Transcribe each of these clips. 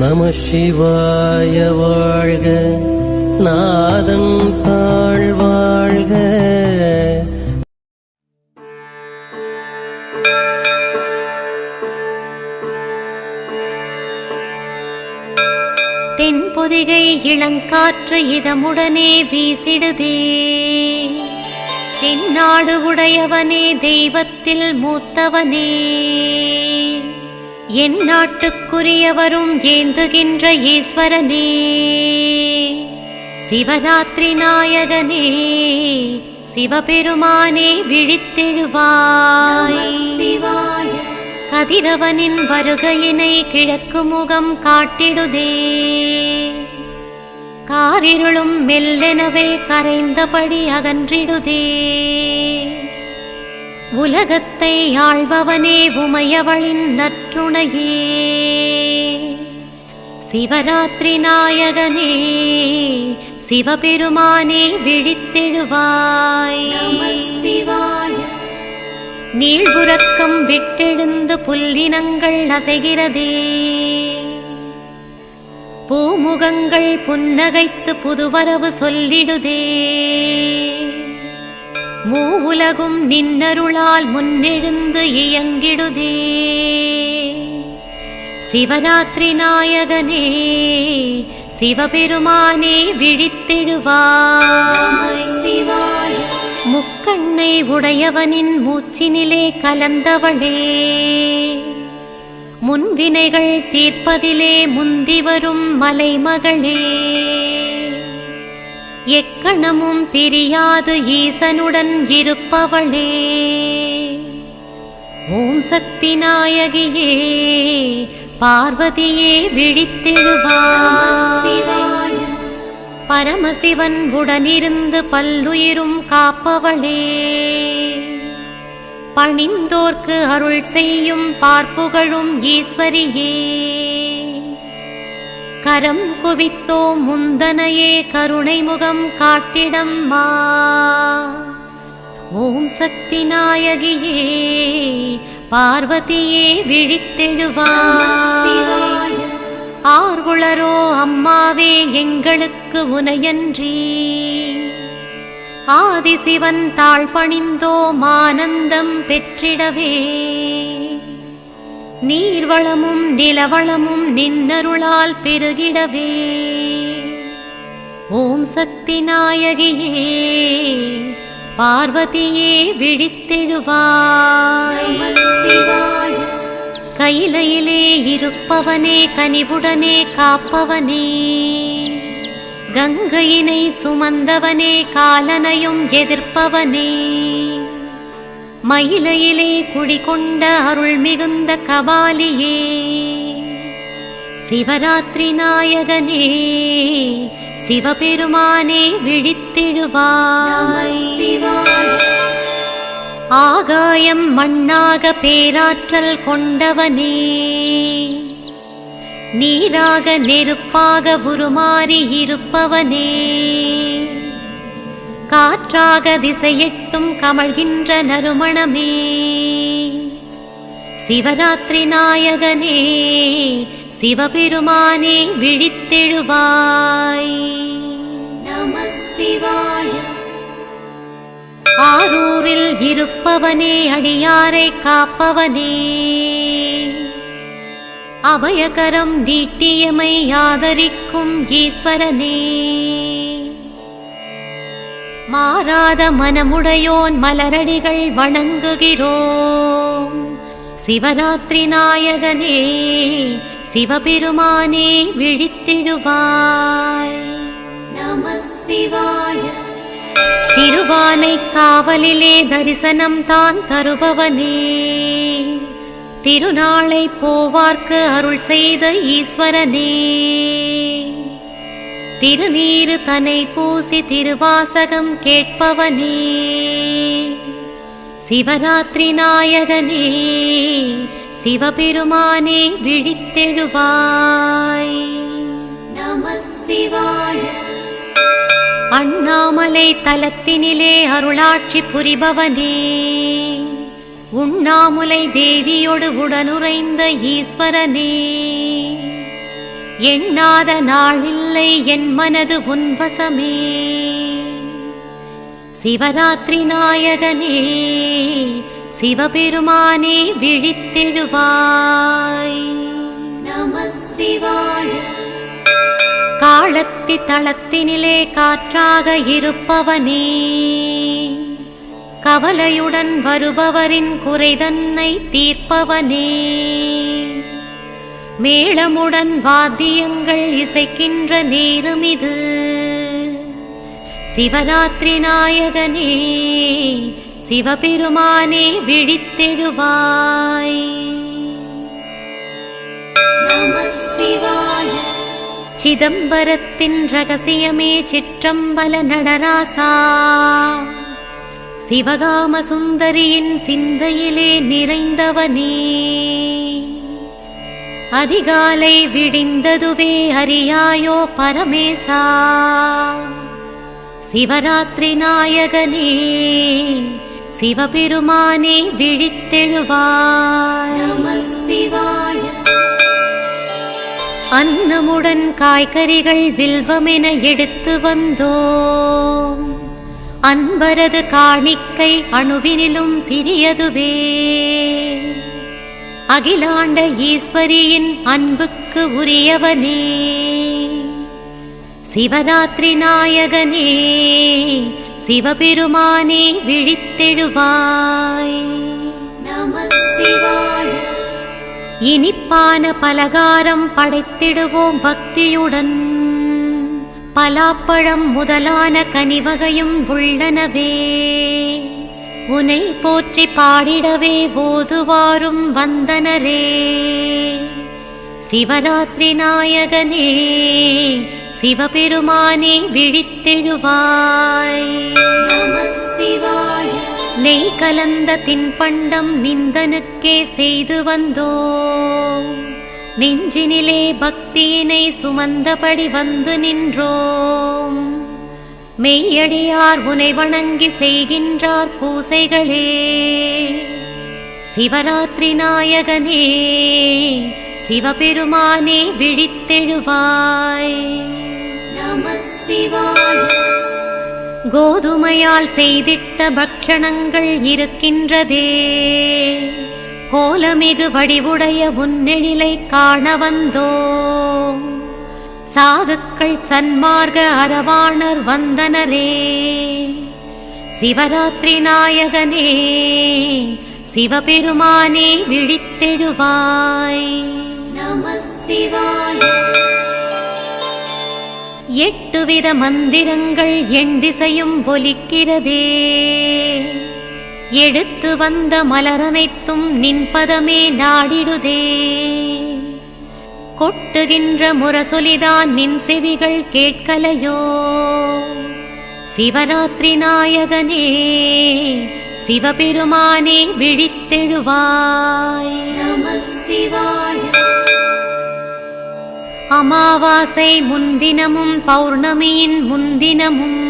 நம சிவாய வாழ்க. நாதன் தாழ்வாழ்க தென்பொதிகை இளங்காற்று இதமுடனே வீசிடுதே. தென்னாடு உடையவனே தெய்வத்தில் மூத்தவனே. என் நாட்டுக்குரியவரும் ஏந்துகின்ற ஈஸ்வரனே. சிவராத்திரி நாயகனே சிவபெருமானே விழித்தெழுவாய். சிவாய கதிரவனின் வருகையினை கிழக்கு முகம் காட்டிடுதே. காரிருளும் மெல்லெனவே கரைந்தபடி அகன்றிடுதே. உலகத்தை ஆள்பவனே உமையவளின் நற்றுணையே. சிவராத்திரி நாயகனே சிவபெருமானே விழித்தெழுவாய். சிவாய நீழ்புறக்கம் விட்டெழுந்து புல்லினங்கள் அசைகிறதே. பூமுகங்கள் புன்னகைத்து புதுவரவு சொல்லிடுதே. மூவுலகும் நின்னருளால் முன்னெழுந்து இயங்கிடுதே. சிவராத்திரி நாயகனே சிவபெருமானே விழித்தெழுவாய் முக்கண்ணை உடையவனின் மூச்சினிலே கலந்தவளே. முன்வினைகள் தீர்ப்பதிலே முந்தி வரும் மலைமகளே. எக்கணமும் பிரியாது ஈசனுடன் இருப்பவளே. ஓம் சக்தி நாயகியே பார்வதியே விழித்தெழுவாய் பரமசிவன் உடனிருந்து பல்லுயிரும் காப்பவளே. பணிந்தோர்க்கு அருள் செய்யும் பார்ப்புகழும் ஈஸ்வரியே. கரம் குவித்தோம் முந்தனையே கருணை முகம் காட்டிடம்மா. ஓம் சக்தி நாயகியே பார்வதியே விழித்தெழுவாய் ஆர்குளரோ அம்மாவே எங்களுக்கு உனையன்றி. ஆதிசிவன் தாழ் பணிந்தோம் ஆனந்தம் பெற்றிடவே. நீர்வளமும் நிலவளமும் நின்னருளால் பெருகிடவே. ஓம் சக்தி நாயகியே பார்வதியே விழித்தெழுவாய். கையிலையிலே இருப்பவனே கனிவுடனே காப்பவனே. கங்கையினை சுமந்தவனே காலனையும் எதிர்ப்பவனே. மயிலையிலே குடிகொண்ட அருள் மிகுந்த கபாலியே. சிவராத்திரி நாயகனே சிவபெருமானே விழித்திடுவாய். ஆகாயம் மண்ணாக பேராற்றல் கொண்டவனே. நீராக நெருப்பாக உருமாறி இருப்பவனே. காற்றாக திசையெட்டும் கமழ்கின்ற நறுமணமே. சிவராத்திரி நாயகனே சிவபெருமானே விழித்தெழுவாய். நம சிவாய ஆரூரில் இருப்பவனே அடியாரை காப்பவனே. அபயகரம் நீட்டியமை ஆதரிக்கும் ஈஸ்வரனே. மாறாத மனமுடையோன் மலரடிகள் வணங்குகிறோம். சிவராத்திரி நாயகனே சிவபெருமானே விழித்திடுவாய். நம சிவாய திருவானை காவலிலே தரிசனம் தான் தருபவனே. திருநாளை போவார்க்கு அருள் செய்த ஈஸ்வரனே. திருநீரு தனை பூசி திருவாசகம் கேட்பவனே. சிவராத்திரி நாயகனே சிவபெருமானே விழித்தெழுவாய். நம சிவாய அண்ணாமலை தலத்தினிலே அருளாட்சி புரிபவனே. உண்ணாமுலை தேவியோடு உடனுறைந்த ஈஸ்வரனே. எண்ணாத நாளில்லை என் மனது உன்வசமே சிவராத்திரி நாயகனே சிவபெருமானே விழித்தெழுவாய். நம சிவாய காலத்தி தளத்தினிலே காற்றாக இருப்பவனே. கவலையுடன் வருபவரின் குறைதன்னை தீர்ப்பவனே. மேளமுடன் வாத்தியங்கள் இசைக்கின்ற நேரம் இது சிவராத்திரி நாயகனே சிவபெருமானே விழித்தெழுவாய். சிதம்பரத்தின் ரகசியமே சிற்றம்பல நடராசா. சிவகாம சுந்தரியின் சிந்தையிலே நிறைந்தவனே. அதிகாலை விடிந்ததுவே அறியாயோ பரமேசா. சிவராத்திரி நாயகனே சிவபெருமானே விழித்தெழுவாய். சிவாய அன்னமுடன் காய்கறிகள் வில்வமென எடுத்து வந்தோம். அன்பரது காணிக்கை அணுவினிலும் சிறியதுவே. அகிலாண்ட ஈஸ்வரியின் அன்புக்கு உரியவனே. சிவராத்திரி நாயகனே சிவபெருமானே விழித்தெழுவாய். இனிப்பான பலகாரம் படைத்திடுவோம் பக்தியுடன். பலாப்பழம் முதலான கனிவகையும் உள்ளனவே. உனை போற்றி பாடிடவே ஓதுவாரும் வந்தனரே. சிவராத்திரி நாயகனே சிவபெருமானே விழித்தெழுவாய். நம நெய் கலந்த தின்பண்டம் நிந்தனுக்கே செய்து வந்தோ நெஞ்சினிலே பக்தியினை சுமந்தபடி வந்து நின்றோம். மெய்யடியார் உனை வணங்கி செய்கின்றார் பூசைகளே. சிவராத்திரி நாயகனே சிவபெருமானே விழித்தெழுவாய். நம சிவாய கோதுமையால் செய்திட்ட பக்ஷணங்கள் இருக்கின்றதே. கோலமிகு வடிவுடைய உன்னெழிலை காண வந்தோ சாதுக்கள் சன்மார்க அரவாணர் வந்தனரே. சிவராத்திரி நாயகனே சிவபெருமானே விழித்தெழுவாய். நம சிவாய எட்டு வித மந்திரங்கள் என் திசையும் ஒலிக்கிறதே. எடுத்து வந்த மலரனைத்தும் நின்பதமே நாடிடுதே. கொட்டுகின்ற முரசொலிதான் நின் செவிகள் கேட்கலையோ? சிவராத்திரி நாயகனே சிவபெருமானே விழித்தெழுவாய். அமாவாசை முன்தினமும் பௌர்ணமியின் முன்தினமும்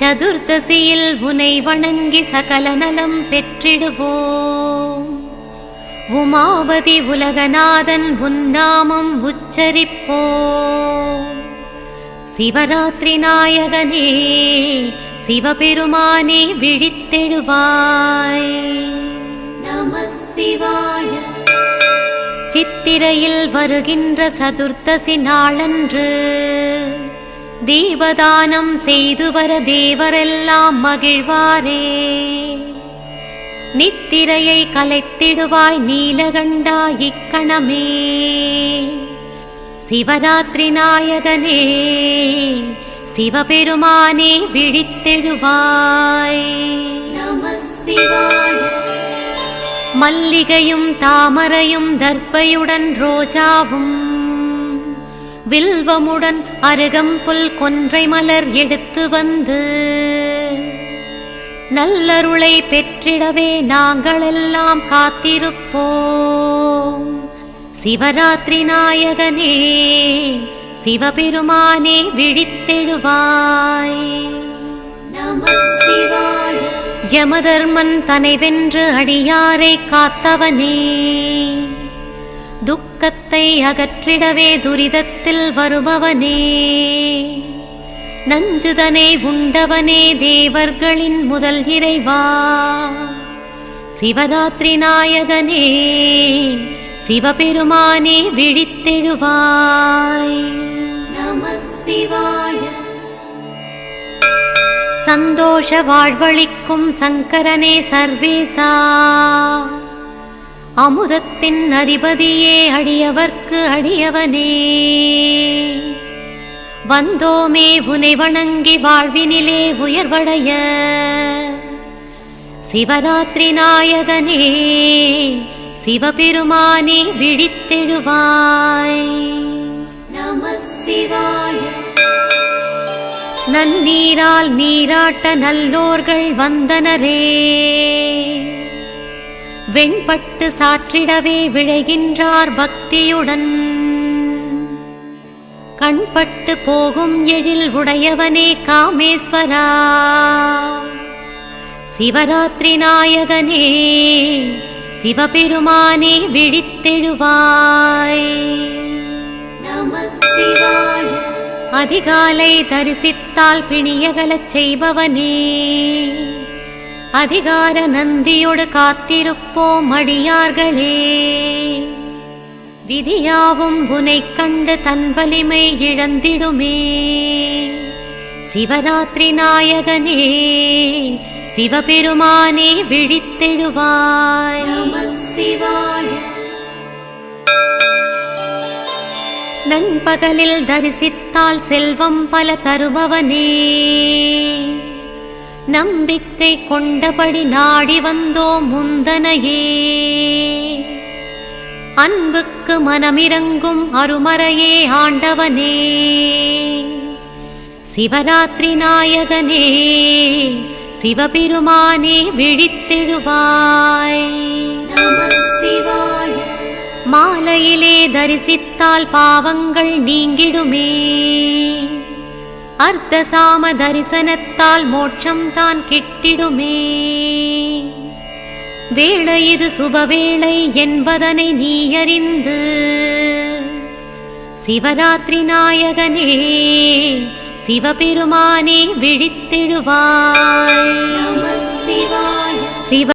சதுர்தசியில் உனை வணங்கி சகல நலம் பெற்றிடுவோம். உமாவதி உலகநாதன் உன்னாமம் உச்சரிப்போம் சிவராத்திரி நாயகனே சிவபெருமானே விழித்தெழுவாய். நம சிவாய சித்திரையில் வருகின்ற சதுர்த்தசி நாளன்று தீபதானம் செய்து வர தேவரெல்லாம் மகிழ்வாரே. நித்திரையை கலைத்திடுவாய் நீலகண்டா இக்கணமே. சிவராத்திரி நாயகனே சிவபெருமானே விழித்தெழுவாய். மல்லிகையும் தாமரையும் தர்ப்பையுடன் ரோஜாவும் வில்வமுடன் அருகம்புல் கொன்றை மலர் எடுத்து வந்து நல்லருளை பெற்றிடவே நாங்களெல்லாம் காத்திருப்போம். சிவராத்திரி நாயகனே சிவபெருமானே விழித்தெழுவாய். யமதர்மன் தனை வென்று அடியாரை காத்தவனே துக்கத்தை அகற்றிடவே துரிதத்தில் வருபவனே. நஞ்சுதனை உண்டவனே தேவர்களின் முதல் இறைவா. சிவராத்திரி நாயகனே சிவபெருமானே விழித்தெழுவாய். நம சிவாய சந்தோஷ வாழ்வழிக்கும் சங்கரனே சர்வேசா. அமுதத்தின் அதிபதியே அடியவர்க்கு அடியவனே. வந்தோமே உனை வணங்கி வாழ்வினிலே உயர்வடைய. சிவராத்திரி நாயகனே சிவபெருமானே விழித்தெழுவாய். நம சிவாய நன்னீரால் நீராட்ட நல்லோர்கள் வந்தனரே. வெண்பட்டு சாற்றிடவே விழைகின்றார் பக்தியுடன். கண்பட்டு போகும் எழில் உடையவனே காமேஸ்வரா. சிவராத்திரி நாயகனே சிவபெருமானே விழித்தெழுவாய். அதிகாலை தரிசித்தால் பிணியகலச் செய்பவனே. அதிகார நந்தியோடு காத்திருப்போம் அடியார்களே. விதியாவும் உனைக் கண்டு தன் வலிமை இழந்திடுமே. சிவராத்திரி நாயகனே சிவபெருமானே விழித்தெழுவாய். சிவாய நண்பகலில் தரிசித்தால் செல்வம் பல தருபவனே. நம்பிக்கை கொண்டபடி நாடி வந்தோம் முந்தனையே. அன்புக்கு மனமிரங்கும் அருமறையே ஆண்டவனே. சிவராத்திரி நாயகனே சிவபெருமானே விழித்தெழுவாய். சிவாய மாலையிலே தரிசித்தால் பாவங்கள் நீங்கிடுமே. அர்த்தசாம தரிசனத்தால் மோட்சம் தான் கிட்டிடுமே. வேளை இது சுபவேளை என்பதனை நீ அறிந்து சிவராத்திரி நாயகனே சிவபெருமானே விழித்தெழுவாய். சிவ